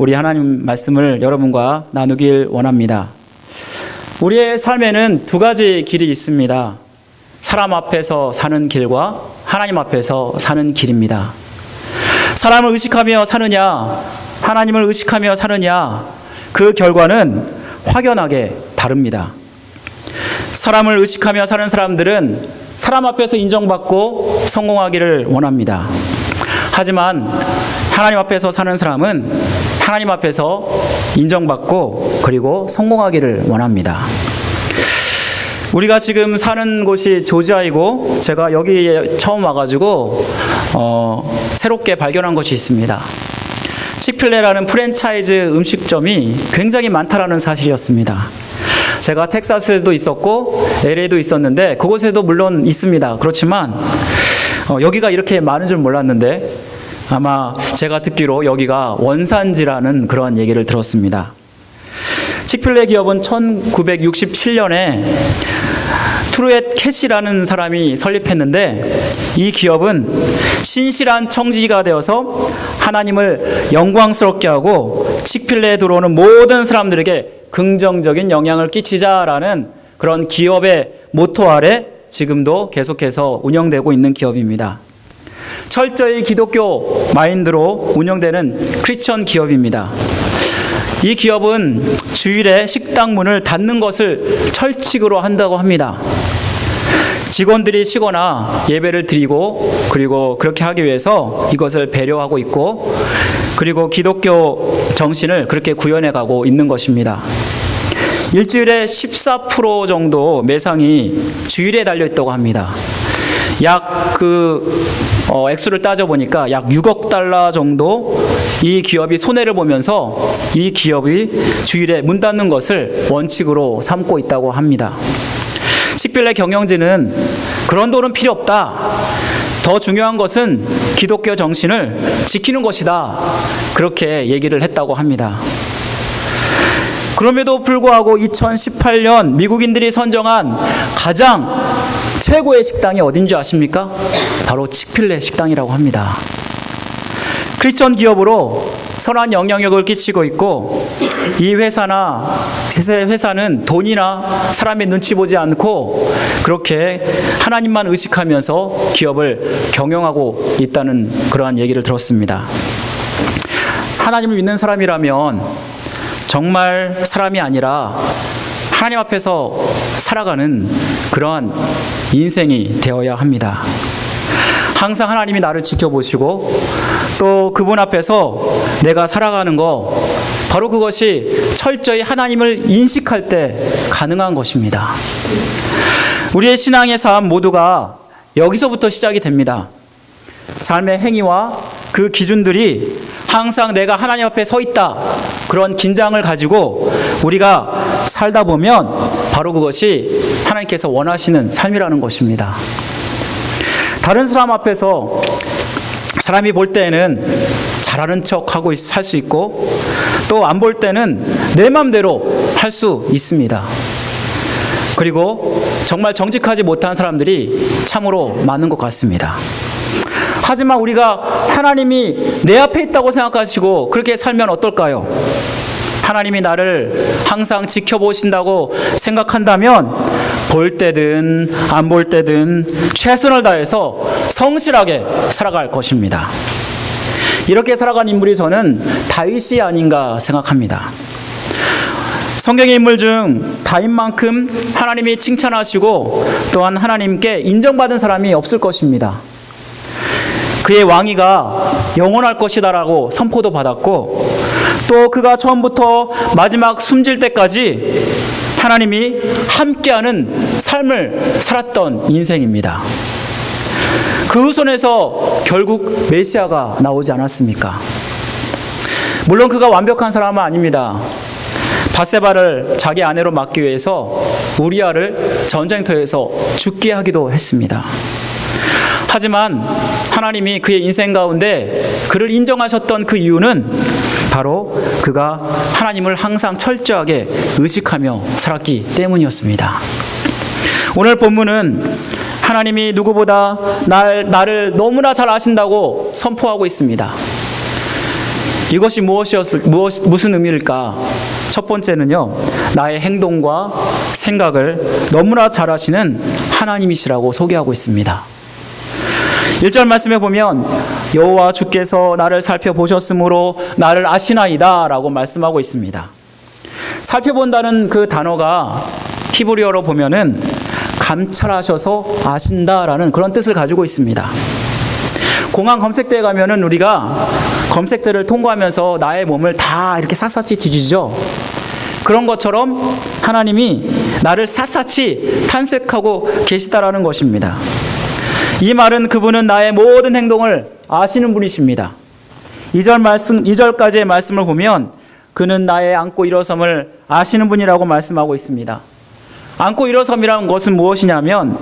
우리 하나님 말씀을 여러분과 나누길 원합니다. 우리의 삶에는 두 가지 길이 있습니다. 사람 앞에서 사는 길과 하나님 앞에서 사는 길입니다. 사람을 의식하며 사느냐, 하나님을 의식하며 사느냐, 그 결과는 확연하게 다릅니다. 사람을 의식하며 사는 사람들은 사람 앞에서 인정받고 성공하기를 원합니다. 하지만 하나님 앞에서 사는 사람은 하나님 앞에서 인정받고 그리고 성공하기를 원합니다. 우리가 지금 사는 곳이 조지아이고 제가 여기에 처음 와가지고 어, 새롭게 발견한 것이 있습니다. 치필레라는 프랜차이즈 음식점이 굉장히 많다라는 사실이었습니다. 제가 텍사스에도 있었고 LA도 있었는데 그곳에도 물론 있습니다. 그렇지만 어, 여기가 이렇게 많은 줄 몰랐는데 아마 제가 듣기로 여기가 원산지라는 그러한 얘기를 들었습니다. 치필레 기업은 1967년에 트루엣 캐시라는 사람이 설립했는데 이 기업은 신실한 청지기가 되어서 하나님을 영광스럽게 하고 치필레에 들어오는 모든 사람들에게 긍정적인 영향을 끼치자라는 그런 기업의 모토 아래 지금도 계속해서 운영되고 있는 기업입니다. 철저히 기독교 마인드로 운영되는 크리스천 기업입니다. 이 기업은 주일에 식당 문을 닫는 것을 철칙으로 한다고 합니다. 직원들이 쉬거나 예배를 드리고 그리고 그렇게 하기 위해서 이것을 배려하고 있고 그리고 기독교 정신을 그렇게 구현해 가고 있는 것입니다. 일주일에 14% 정도 매상이 주일에 달려 있다고 합니다. 약 그 어, 액수를 따져 보니까 약 6억 달러 정도 이 기업이 손해를 보면서 이 기업이 주일에 문 닫는 것을 원칙으로 삼고 있다고 합니다. 식별의 경영진은 그런 돈은 필요 없다. 더 중요한 것은 기독교 정신을 지키는 것이다. 그렇게 얘기를 했다고 합니다. 그럼에도 불구하고 2018년 미국인들이 선정한 가장 최고의 식당이 어딘 줄 아십니까? 바로 치필레 식당이라고 합니다. 크리스천 기업으로 선한 영향력을 끼치고 있고 이 회사나 제 회사는 돈이나 사람의 눈치 보지 않고 그렇게 하나님만 의식하면서 기업을 경영하고 있다는 그러한 얘기를 들었습니다. 하나님을 믿는 사람이라면 정말 사람이 아니라 하나님 앞에서 살아가는 그러한 인생이 되어야 합니다. 항상 하나님이 나를 지켜보시고 또 그분 앞에서 내가 살아가는 거 바로 그것이 철저히 하나님을 인식할 때 가능한 것입니다. 우리의 신앙의 삶 모두가 여기서부터 시작이 됩니다. 삶의 행위와 그 기준들이 항상 내가 하나님 앞에 서 있다. 그런 긴장을 가지고 우리가 살다 보면 바로 그것이 하나님께서 원하시는 삶이라는 것입니다. 다른 사람 앞에서 사람이 볼 때는 잘하는 척 하고 살 수 있고 또 안 볼 때는 내 맘대로 할 수 있습니다. 그리고 정말 정직하지 못한 사람들이 참으로 많은 것 같습니다. 하지만 우리가 하나님이 내 앞에 있다고 생각하시고 그렇게 살면 어떨까요? 하나님이 나를 항상 지켜보신다고 생각한다면 볼 때든 안 볼 때든 최선을 다해서 성실하게 살아갈 것입니다. 이렇게 살아간 인물이 저는 다윗이 아닌가 생각합니다. 성경의 인물 중 다윗만큼 하나님이 칭찬하시고 또한 하나님께 인정받은 사람이 없을 것입니다. 그의 왕위가 영원할 것이다라고 선포도 받았고 또 그가 처음부터 마지막 숨질 때까지 하나님이 함께하는 삶을 살았던 인생입니다. 그 후손에서 결국 메시아가 나오지 않았습니까? 물론 그가 완벽한 사람은 아닙니다. 바세바를 자기 아내로 맡기 위해서 우리아를 전쟁터에서 죽게 하기도 했습니다. 하지만 하나님이 그의 인생 가운데 그를 인정하셨던 그 이유는 바로 그가 하나님을 항상 철저하게 의식하며 살았기 때문이었습니다. 오늘 본문은 하나님이 누구보다 날, 나를 너무나 잘 아신다고 선포하고 있습니다. 이것이 무엇이었을 무엇 무슨 의미일까? 첫 번째는요. 나의 행동과 생각을 너무나 잘 아시는 하나님이시라고 소개하고 있습니다. 1절 말씀에 보면 여호와 주께서 나를 살펴보셨으므로 나를 아시나이다라고 말씀하고 있습니다. 살펴본다는 그 단어가 히브리어로 보면은 감찰하셔서 아신다라는 그런 뜻을 가지고 있습니다. 공항 검색대에 가면은 우리가 검색대를 통과하면서 나의 몸을 다 이렇게 샅샅이 뒤지죠. 그런 것처럼 하나님이 나를 샅샅이 탐색하고 계시다라는 것입니다. 이 말은 그분은 나의 모든 행동을 아시는 분이십니다. 2절 말씀 2절까지의 말씀을 보면 그는 나의 앉고 일어섬을 아시는 분이라고 말씀하고 있습니다. 앉고 일어섬이라는 것은 무엇이냐면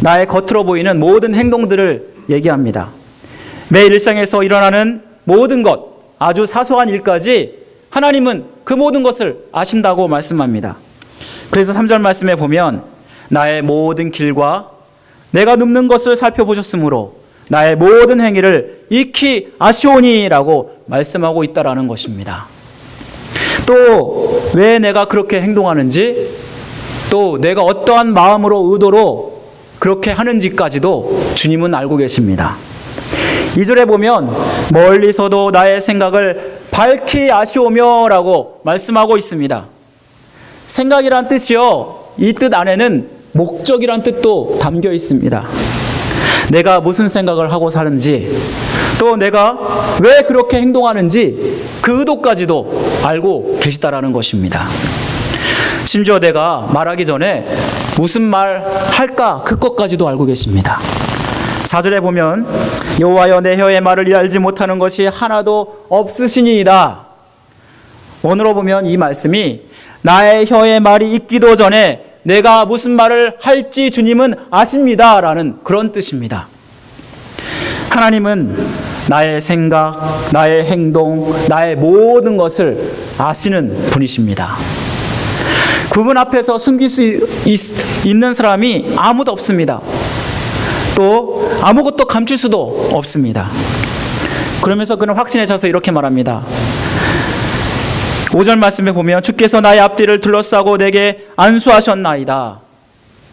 나의 겉으로 보이는 모든 행동들을 얘기합니다. 매일 일상에서 일어나는 모든 것, 아주 사소한 일까지 하나님은 그 모든 것을 아신다고 말씀합니다. 그래서 3절 말씀에 보면 나의 모든 길과 내가 눕는 것을 살펴보셨으므로 나의 모든 행위를 익히 아시오니라고 말씀하고 있다라는 것입니다. 또 왜 내가 그렇게 행동하는지 또 내가 어떠한 마음으로 의도로 그렇게 하는지까지도 주님은 알고 계십니다. 2절에 보면 멀리서도 나의 생각을 밝히 아시오며라고 말씀하고 있습니다. 생각이란 뜻이요. 이 뜻 안에는 목적이란 뜻도 담겨 있습니다. 내가 무슨 생각을 하고 사는지, 또 내가 왜 그렇게 행동하는지 그 의도까지도 알고 계시다라는 것입니다. 심지어 내가 말하기 전에 무슨 말 할까 그 것까지도 알고 계십니다. 사절에 보면 여호와여 내 혀의 말을 알지 못하는 것이 하나도 없으시니이다. 원어로 보면 이 말씀이 나의 혀의 말이 있기도 전에 내가 무슨 말을 할지 주님은 아십니다 라는 그런 뜻입니다. 하나님은 나의 생각, 나의 행동, 나의 모든 것을 아시는 분이십니다. 그분 앞에서 숨길 수 있, 있는 사람이 아무도 없습니다. 또 아무것도 감출 수도 없습니다. 그러면서 그는 확신에 차서 이렇게 말합니다. 5절 말씀에 보면 주께서 나의 앞뒤를 둘러싸고 내게 안수하셨나이다.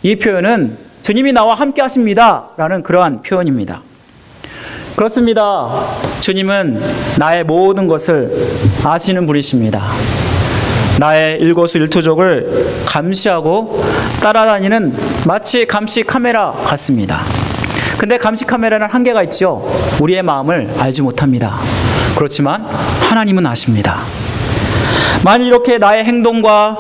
이 표현은 주님이 나와 함께 하십니다. 라는 그러한 표현입니다. 그렇습니다. 주님은 나의 모든 것을 아시는 분이십니다. 나의 일거수일투족을 감시하고 따라다니는 마치 감시 카메라 같습니다. 근데 감시 카메라는 한계가 있죠. 우리의 마음을 알지 못합니다. 그렇지만 하나님은 아십니다. 만일 이렇게 나의 행동과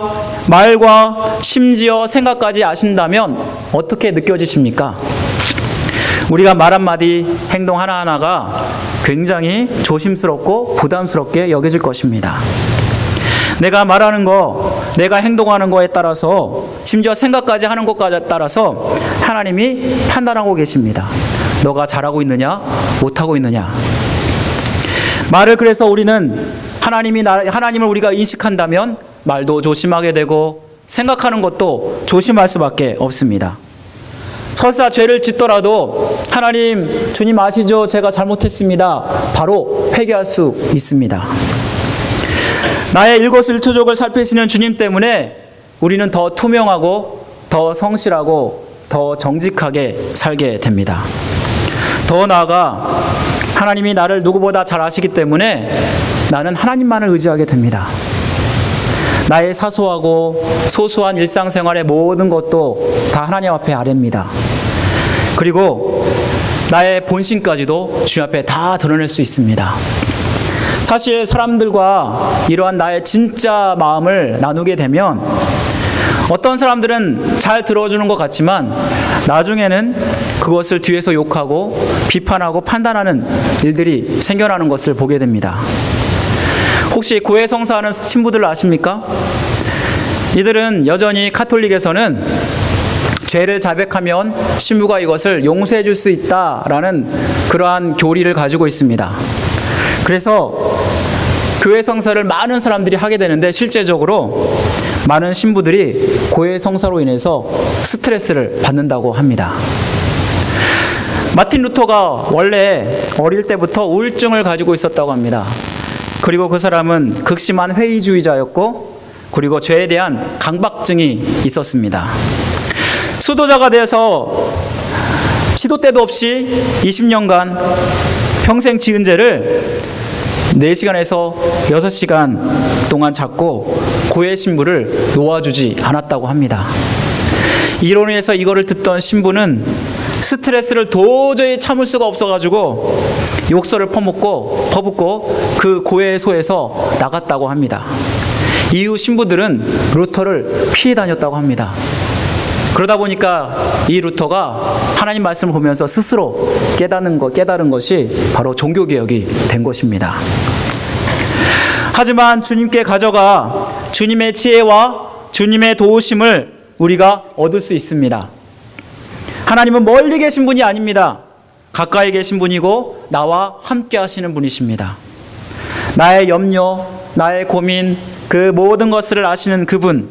말과 심지어 생각까지 아신다면 어떻게 느껴지십니까? 우리가 말 한마디, 행동 하나하나가 굉장히 조심스럽고 부담스럽게 여겨질 것입니다. 내가 말하는 거, 내가 행동하는 거에 따라서 심지어 생각까지 하는 것까지 따라서 하나님이 판단하고 계십니다. 너가 잘하고 있느냐, 못하고 있느냐. 말을 그래서 우리는 하나님이 나, 하나님을 우리가 인식한다면 말도 조심하게 되고 생각하는 것도 조심할 수밖에 없습니다. 설사 죄를 짓더라도 하나님 주님 아시죠? 제가 잘못했습니다. 바로 회개할 수 있습니다. 나의 일거수일투족을 살피시는 주님 때문에 우리는 더 투명하고 더 성실하고 더 정직하게 살게 됩니다. 더 나아가 하나님이 나를 누구보다 잘 아시기 때문에 나는 하나님만을 의지하게 됩니다. 나의 사소하고 소소한 일상생활의 모든 것도 다 하나님 앞에 아뢰입니다. 그리고 나의 본심까지도 주님 앞에 다 드러낼 수 있습니다. 사실 사람들과 이러한 나의 진짜 마음을 나누게 되면 어떤 사람들은 잘 들어주는 것 같지만 나중에는 그것을 뒤에서 욕하고 비판하고 판단하는 일들이 생겨나는 것을 보게 됩니다. 혹시 고해 성사하는 신부들 아십니까? 이들은 여전히 카톨릭에서는 죄를 자백하면 신부가 이것을 용서해 줄 수 있다라는 그러한 교리를 가지고 있습니다. 그래서 교회 성사를 많은 사람들이 하게 되는데 실제적으로 많은 신부들이 고해 성사로 인해서 스트레스를 받는다고 합니다. 마틴 루터가 원래 어릴 때부터 우울증을 가지고 있었다고 합니다. 그리고 그 사람은 극심한 회의주의자였고 그리고 죄에 대한 강박증이 있었습니다. 수도자가 돼서 시도 때도 없이 20년간 평생 지은 죄를 4시간에서 6시간 동안 잡고 고해 신부를 놓아주지 않았다고 합니다. 인해서 이거를 듣던 신부는 스트레스를 도저히 참을 수가 없어가지고 욕설을 퍼붓고 퍼붓고 그 고해소에서 나갔다고 합니다. 이후 신부들은 루터를 피해 다녔다고 합니다. 그러다 보니까 이 루터가 하나님 말씀을 보면서 스스로 깨닫는 것, 깨달은 것이 바로 종교 개혁이 된 것입니다. 하지만 주님께 가져가 주님의 지혜와 주님의 도우심을 우리가 얻을 수 있습니다. 하나님은 멀리 계신 분이 아닙니다. 가까이 계신 분이고 나와 함께 하시는 분이십니다. 나의 염려, 나의 고민, 그 모든 것을 아시는 그분.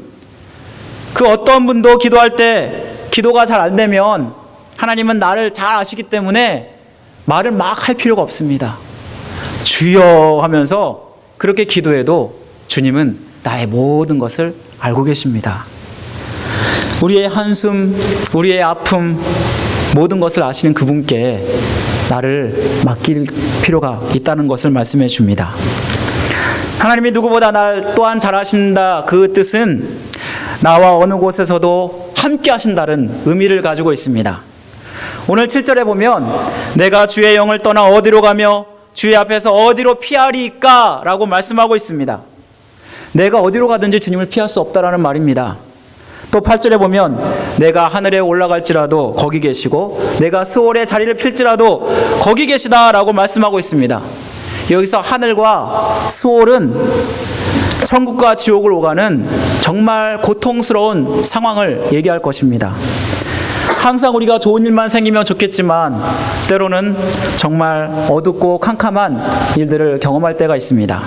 그 어떤 분도 기도할 때 기도가 잘 안 되면 하나님은 나를 잘 아시기 때문에 말을 막 할 필요가 없습니다. 주여 하면서 그렇게 기도해도 주님은 나의 모든 것을 알고 계십니다. 우리의 한숨, 우리의 아픔, 모든 것을 아시는 그분께 나를 맡길 필요가 있다는 것을 말씀해 줍니다. 하나님이 누구보다 날 또한 잘 하신다 그 뜻은 나와 어느 곳에서도 함께 하신다는 의미를 가지고 있습니다. 오늘 7절에 보면 내가 주의 영을 떠나 어디로 가며 주의 앞에서 어디로 피하리까? 라고 말씀하고 있습니다. 내가 어디로 가든지 주님을 피할 수 없다라는 말입니다. 또 8절에 보면 내가 하늘에 올라갈지라도 거기 계시고 내가 스월의 자리를 필지라도 거기 계시다라고 말씀하고 있습니다. 여기서 하늘과 스월은 천국과 지옥을 오가는 정말 고통스러운 상황을 얘기할 것입니다. 항상 우리가 좋은 일만 생기면 좋겠지만 때로는 정말 어둡고 캄캄한 일들을 경험할 때가 있습니다.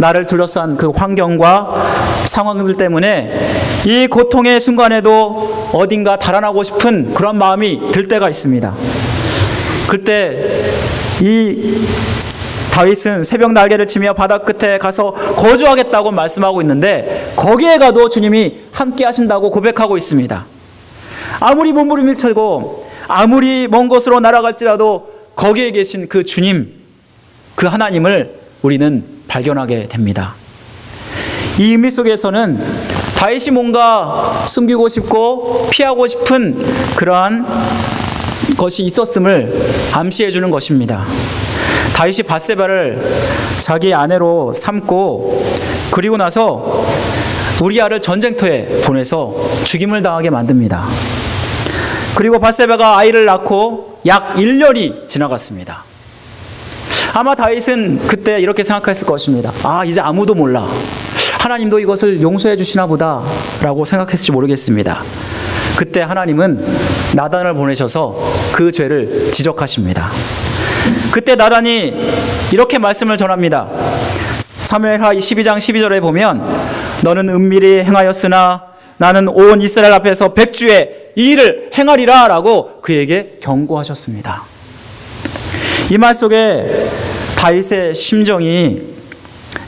나를 둘러싼 그 환경과 상황들 때문에 이 고통의 순간에도 어딘가 달아나고 싶은 그런 마음이 들 때가 있습니다. 그때 이 다윗은 새벽 날개를 치며 바다 끝에 가서 거주하겠다고 말씀하고 있는데 거기에 가도 주님이 함께 하신다고 고백하고 있습니다. 아무리 몸부림을 쳐고 아무리 먼 곳으로 날아갈지라도 거기에 계신 그 주님, 그 하나님을 우리는 발견하게 됩니다. 이 의미 속에서는 다윗이 뭔가 숨기고 싶고 피하고 싶은 그러한 것이 있었음을 암시해 주는 것입니다. 다윗이 바세바를 자기 아내로 삼고 그리고 나서 우리아를 전쟁터에 보내서 죽임을 당하게 만듭니다. 그리고 바세바가 아이를 낳고 약 1년이 지나갔습니다. 아마 다윗은 그때 이렇게 생각했을 것입니다. 아, 이제 아무도 몰라. 하나님도 이것을 용서해 주시나 보다라고 생각했을지 모르겠습니다. 그때 하나님은 나단을 보내셔서 그 죄를 지적하십니다. 그때 나단이 이렇게 말씀을 전합니다. 사무엘하 12장 12절에 보면 너는 은밀히 행하였으나 나는 온 이스라엘 앞에서 백주의 이 일을 행하리라라고 그에게 경고하셨습니다. 이 말 속에 다윗의 심정이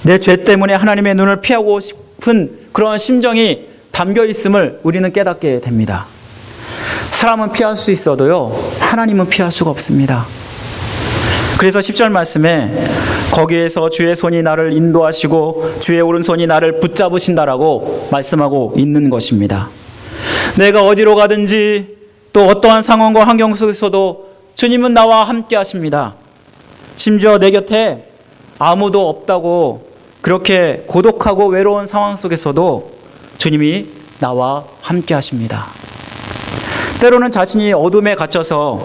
내 죄 때문에 하나님의 눈을 피하고 싶은 그런 심정이 담겨 있음을 우리는 깨닫게 됩니다. 사람은 피할 수 있어도요, 하나님은 피할 수가 없습니다. 그래서 10절 말씀에 거기에서 주의 손이 나를 인도하시고 주의 오른손이 나를 붙잡으신다라고 말씀하고 있는 것입니다. 내가 어디로 가든지 또 어떠한 상황과 환경 속에서도 주님은 나와 함께 하십니다. 심지어 내 곁에 아무도 없다고 그렇게 고독하고 외로운 상황 속에서도 주님이 나와 함께 하십니다. 때로는 자신이 어둠에 갇혀서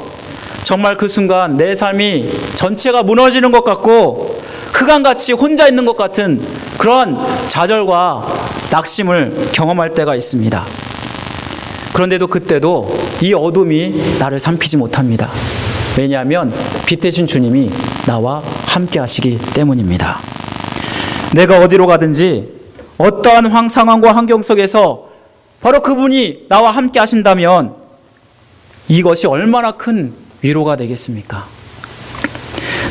정말 그 순간 내 삶이 전체가 무너지는 것 같고 흑암같이 혼자 있는 것 같은 그런 좌절과 낙심을 경험할 때가 있습니다. 그런데도 그때도 이 어둠이 나를 삼키지 못합니다. 왜냐하면 빛 대신 주님이 나와 함께 하시기 때문입니다. 내가 어디로 가든지 어떠한 황 상황과 환경 속에서 바로 그분이 나와 함께 하신다면 이것이 얼마나 큰 위로가 되겠습니까?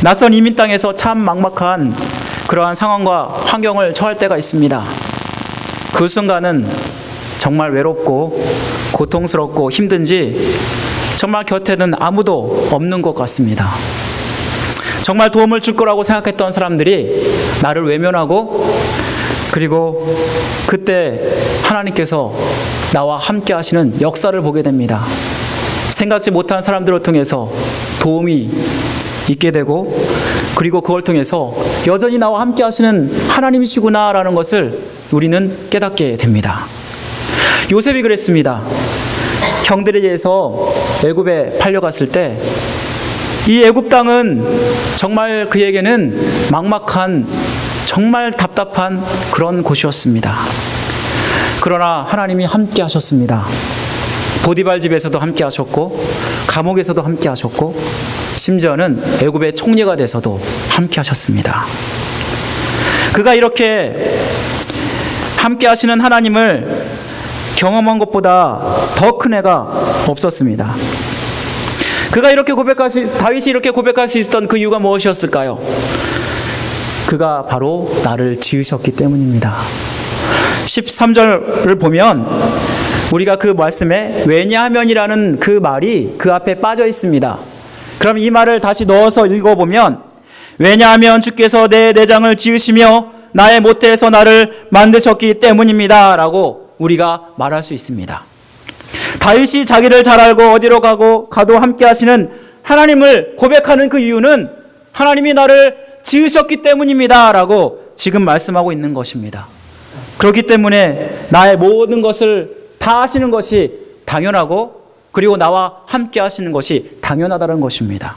낯선 이민 땅에서 참 막막한 그러한 상황과 환경을 처할 때가 있습니다. 그 순간은 정말 외롭고 고통스럽고 힘든지 정말 곁에는 아무도 없는 것 같습니다. 정말 도움을 줄 거라고 생각했던 사람들이 나를 외면하고 그리고 그때 하나님께서 나와 함께 하시는 역사를 보게 됩니다. 생각지 못한 사람들을 통해서 도움이 있게 되고 그리고 그걸 통해서 여전히 나와 함께 하시는 하나님이시구나라는 것을 우리는 깨닫게 됩니다. 요셉이 그랬습니다. 형들에 의해서 애굽에 팔려갔을 때 이 애굽 땅은 정말 그에게는 막막한 정말 답답한 그런 곳이었습니다. 그러나 하나님이 함께 하셨습니다. 보디발 집에서도 함께 하셨고 감옥에서도 함께 하셨고 심지어는 애굽의 총리가 돼서도 함께 하셨습니다. 그가 이렇게 함께 하시는 하나님을 경험한 것보다 더 큰 애가 없었습니다. 그가 이렇게 고백할 수, 다윗이 이렇게 고백할 수 있었던 그 이유가 무엇이었을까요? 그가 바로 나를 지으셨기 때문입니다. 13절을 보면 우리가 그 말씀에 왜냐하면이라는 그 말이 그 앞에 빠져 있습니다. 그럼 이 말을 다시 넣어서 읽어보면 왜냐하면 주께서 내 내장을 지으시며 나의 모태에서 나를 만드셨기 때문입니다. 라고 우리가 말할 수 있습니다. 다윗이 자기를 잘 알고 어디로 가고 가도 함께 하시는 하나님을 고백하는 그 이유는 하나님이 나를 지으셨기 때문입니다. 라고 지금 말씀하고 있는 것입니다. 그렇기 때문에 나의 모든 것을 다 하시는 것이 당연하고 그리고 나와 함께 하시는 것이 당연하다는 것입니다.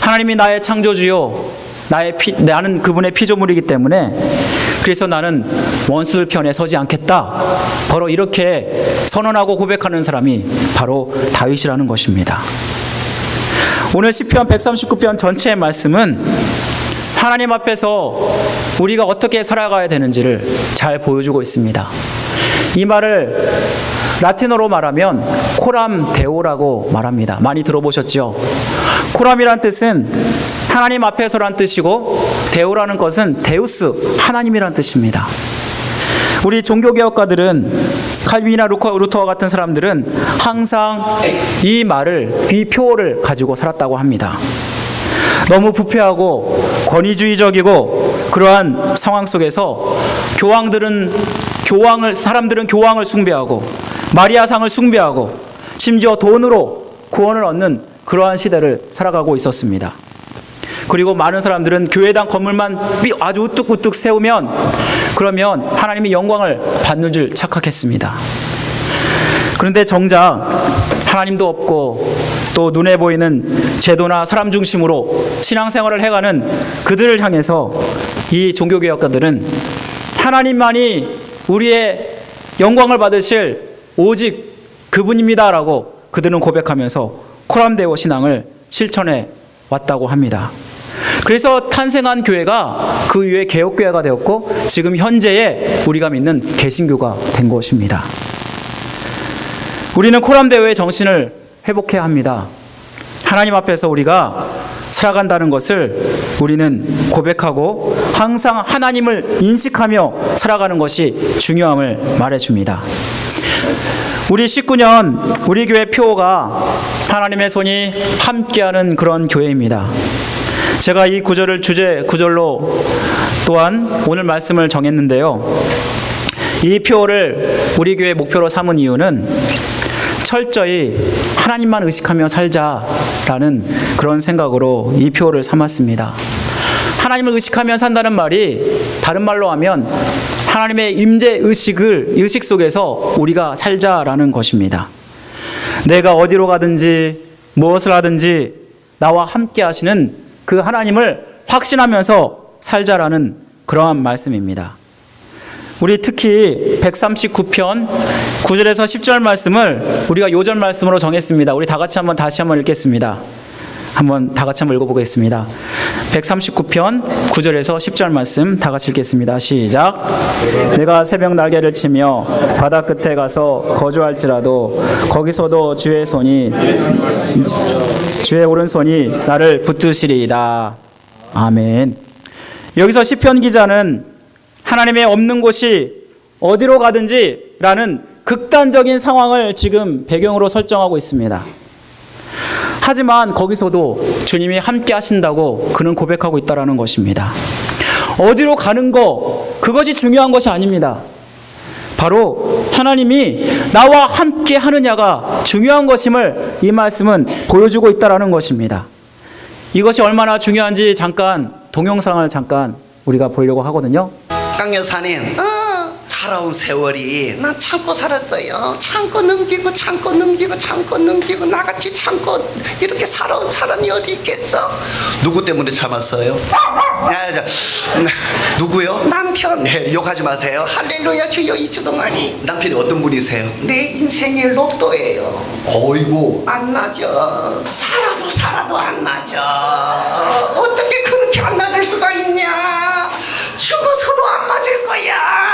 하나님이 나의 창조주요, 나의 피, 나는 그분의 피조물이기 때문에 그래서 나는 원수들 편에 서지 않겠다. 바로 이렇게 선언하고 고백하는 사람이 바로 다윗이라는 것입니다. 오늘 시편 139편 전체의 말씀은 하나님 앞에서 우리가 어떻게 살아가야 되는지를 잘 보여주고 있습니다. 이 말을 라틴어로 말하면 코람 데오라고 말합니다. 많이 들어보셨죠? 코람이란 뜻은 하나님 앞에서란 뜻이고 데오라는 것은 데우스 하나님이란 뜻입니다. 우리 종교개혁가들은 칼빈이나 루터와 같은 사람들은 항상 이 말을 이 표어를 가지고 살았다고 합니다. 너무 부패하고 권위주의적이고 그러한 상황 속에서 교황들은 교황을 사람들은 교황을 숭배하고 마리아상을 숭배하고 심지어 돈으로 구원을 얻는 그러한 시대를 살아가고 있었습니다. 그리고 많은 사람들은 교회당 건물만 아주 우뚝우뚝 세우면 그러면 하나님이 영광을 받는 줄 착각했습니다. 그런데 정작 하나님도 없고 또 눈에 보이는 제도나 사람 중심으로 신앙생활을 해가는 그들을 향해서 이 종교개혁가들은 하나님만이 우리의 영광을 받으실 오직 그분입니다라고 그들은 고백하면서 코람데오 신앙을 실천해 왔다고 합니다. 그래서 탄생한 교회가 그 이후에 개혁교회가 되었고 지금 현재의 우리가 믿는 개신교가 된 것입니다. 우리는 코람대오의 정신을 회복해야 합니다. 하나님 앞에서 우리가 살아간다는 것을 우리는 고백하고 항상 하나님을 인식하며 살아가는 것이 중요함을 말해줍니다. 우리 19년 우리 교회 표가 하나님의 손이 함께하는 그런 교회입니다. 제가 이 구절을 주제 구절로 또한 오늘 말씀을 정했는데요. 이 표를 우리 교회 목표로 삼은 이유는 철저히 하나님만 의식하며 살자라는 그런 생각으로 이 표를 삼았습니다. 하나님을 의식하며 산다는 말이 다른 말로 하면 하나님의 임재 의식을 의식 속에서 우리가 살자라는 것입니다. 내가 어디로 가든지 무엇을 하든지 나와 함께 하시는 그 하나님을 확신하면서 살자라는 그러한 말씀입니다. 우리 특히 139편 9절에서 10절 말씀을 우리가 요절 말씀으로 정했습니다. 우리 다 같이 한번 다시 한번 읽겠습니다. 한번 다 같이 한번 읽어보겠습니다. 139편 9절에서 10절 말씀 다 같이 읽겠습니다. 시작. 내가 새벽 날개를 치며 바다 끝에 가서 거주할지라도 거기서도 주의 손이 주의 오른손이 나를 붙드시리이다. 아멘. 여기서 시편 기자는 하나님의 없는 곳이 어디로 가든지라는 극단적인 상황을 지금 배경으로 설정하고 있습니다. 하지만 거기서도 주님이 함께 하신다고 그는 고백하고 있다라는 것입니다. 어디로 가는 거 그것이 중요한 것이 아닙니다. 바로 하나님이 나와 함께 하느냐가 중요한 것임을 이 말씀은 보여주고 있다라는 것입니다. 이것이 얼마나 중요한지 잠깐 동영상을 잠깐 우리가 보려고 하거든요. 강 여사님, 어, 살아온 세월이 난 참고 살았어요. 참고 넘기고 참고 넘기고 참고 넘기고 나같이 참고 이렇게 살아온 사람이 어디 있겠어? 누구 때문에 참았어요? 야, 야, 음, 누구요? 남편. 네, 욕하지 마세요. 할렐루야 주여 이 주동안이. 남편이 어떤 분이세요? 내 인생의 로또예요. 어이구 안 나죠. 살아도 살아도 안 나죠. 어떻게 그렇게 안 낮을 수가 있냐? 죽어서도 안 맞을 거야.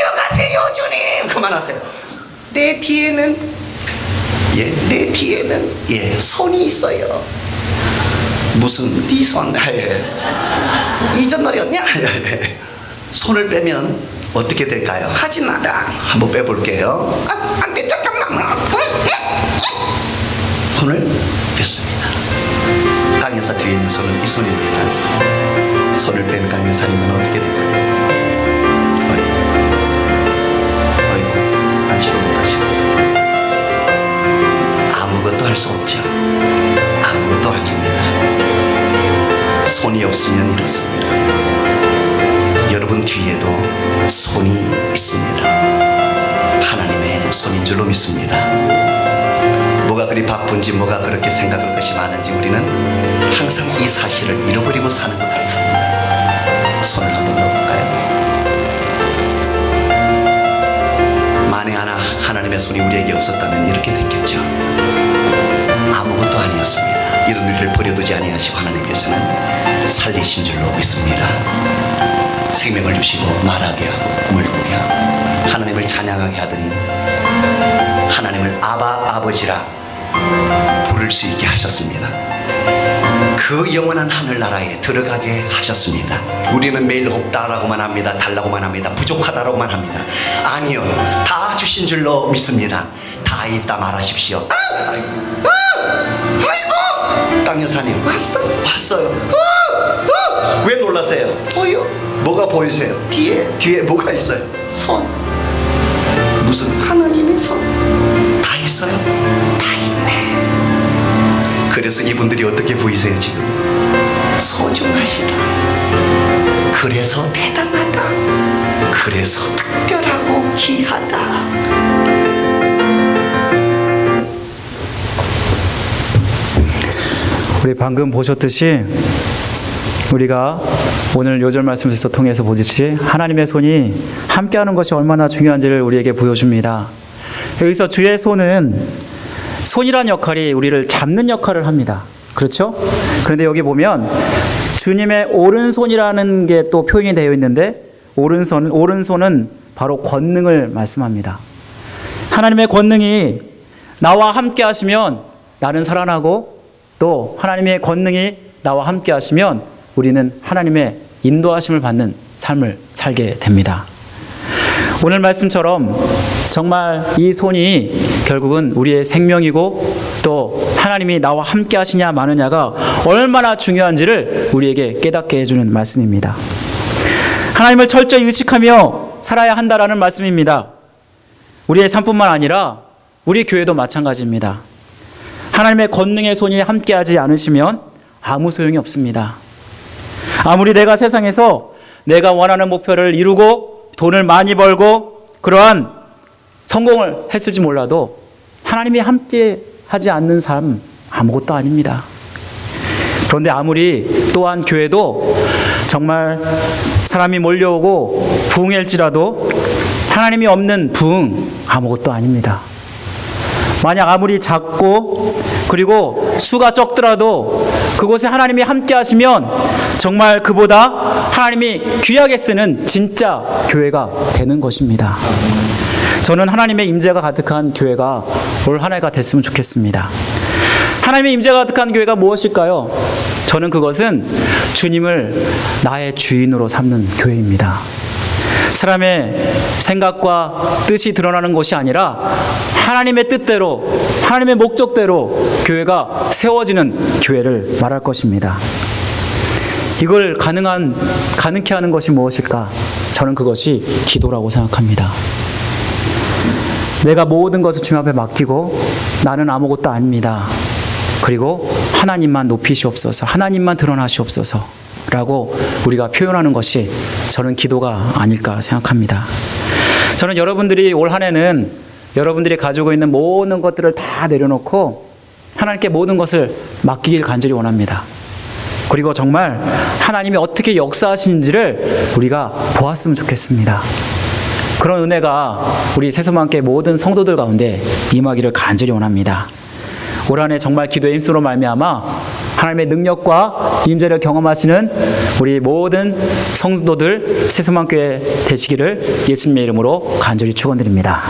데려가세요, 주님. 그만하세요. 내 뒤에는 예, 내 뒤에는 예, 손이 있어요. 무슨 네 손? 예. 이전 노래였냐? 예. 손을 빼면 어떻게 될까요? 하지 마라. 한번 빼볼게요. 아, 안 돼, 잠깐만. 손을 뺐습니다. 강여사 뒤에 있는 손은 이 손입니다. 손을 뺀 강여사님은 어떻게 될까요? 안치도 못하시고 아무것도 할 수 없죠. 아무것도 아닙니다. 손이 없으면 이렇습니다. 여러분 뒤에도 손이 있습니다. 하나님의 손인 줄로 믿습니다. 뭐가 그리 바쁜지 뭐가 그렇게 생각할 것이 많은지 우리는 항상 이 사실을 잃어버리고 사는 것 같습니다. 손을 한번 넣어볼까요? 만에 하나 하나님의 손이 우리에게 없었다면 이렇게 됐겠죠. 아무것도 아니었습니다. 이런 우리를 버려두지 아니하시고 하나님께서는 살리신 줄로 믿습니다. 생명을 주시고 말하게 하고 꿈을 꾸게 하고 하나님을 찬양하게 하더니 하나님을 아바 아버지라 부를 수 있게 하셨습니다. 그 영원한 하늘나라에 들어가게 하셨습니다. 우리는 매일 없다라고만 합니다. 달라고만 합니다. 부족하다라고만 합니다. 아니요. 다 주신 줄로 믿습니다. 다 있다 말하십시오. 아! 아이고. 아! 아이고! 땅 여사님 왔어? 왔어요. 아! 아! 왜 놀라세요? 보여? 뭐가 보이세요? 뒤에 뒤에 뭐가 있어요? 손. 무슨 하 그래서 이분들이 어떻게 보이세요 지금? 소중하시다. 그래서 대단하다. 그래서 특별하고 귀하다. 우리 방금 보셨듯이 우리가 오늘 요절 말씀에서 통해서 보듯이 하나님의 손이 함께하는 것이 얼마나 중요한지를 우리에게 보여줍니다. 여기서 주의 손은 손이란 역할이 우리를 잡는 역할을 합니다. 그렇죠? 그런데 여기 보면 주님의 오른손이라는 게 또 표현이 되어 있는데 오른손 오른손은 바로 권능을 말씀합니다. 하나님의 권능이 나와 함께 하시면 나는 살아나고 또 하나님의 권능이 나와 함께 하시면 우리는 하나님의 인도하심을 받는 삶을 살게 됩니다. 오늘 말씀처럼 정말 이 손이 결국은 우리의 생명이고 또 하나님이 나와 함께 하시냐 마느냐가 얼마나 중요한지를 우리에게 깨닫게 해주는 말씀입니다. 하나님을 철저히 의식하며 살아야 한다라는 말씀입니다. 우리의 삶뿐만 아니라 우리 교회도 마찬가지입니다. 하나님의 권능의 손이 함께하지 않으시면 아무 소용이 없습니다. 아무리 내가 세상에서 내가 원하는 목표를 이루고 돈을 많이 벌고 그러한 성공을 했을지 몰라도 하나님이 함께 하지 않는 삶 아무것도 아닙니다. 그런데 아무리 또한 교회도 정말 사람이 몰려오고 부흥일지라도 하나님이 없는 부흥 아무것도 아닙니다. 만약 아무리 작고 그리고 수가 적더라도 그곳에 하나님이 함께 하시면 정말 그보다 하나님이 귀하게 쓰는 진짜 교회가 되는 것입니다. 저는 하나님의 임재가 가득한 교회가 올 한 해가 됐으면 좋겠습니다. 하나님의 임재가 가득한 교회가 무엇일까요? 저는 그것은 주님을 나의 주인으로 삼는 교회입니다. 사람의 생각과 뜻이 드러나는 것이 아니라 하나님의 뜻대로 하나님의 목적대로 교회가 세워지는 교회를 말할 것입니다. 이걸 가능한 가능케 하는 것이 무엇일까? 저는 그것이 기도라고 생각합니다. 내가 모든 것을 주님 앞에 맡기고 나는 아무것도 아닙니다. 그리고 하나님만 높이시옵소서, 하나님만 드러나시옵소서. 라고 우리가 표현하는 것이 저는 기도가 아닐까 생각합니다. 저는 여러분들이 올 한 해는 여러분들이 가지고 있는 모든 것들을 다 내려놓고 하나님께 모든 것을 맡기길 간절히 원합니다. 그리고 정말 하나님이 어떻게 역사하시는지를 우리가 보았으면 좋겠습니다. 그런 은혜가 우리 세소만께 모든 성도들 가운데 임하기를 간절히 원합니다. 올 한해 정말 기도의 힘쓰로 말미암아 하나님의 능력과 임재를 경험하시는 우리 모든 성도들 세소만교회 되시기를 예수님의 이름으로 간절히 축원드립니다.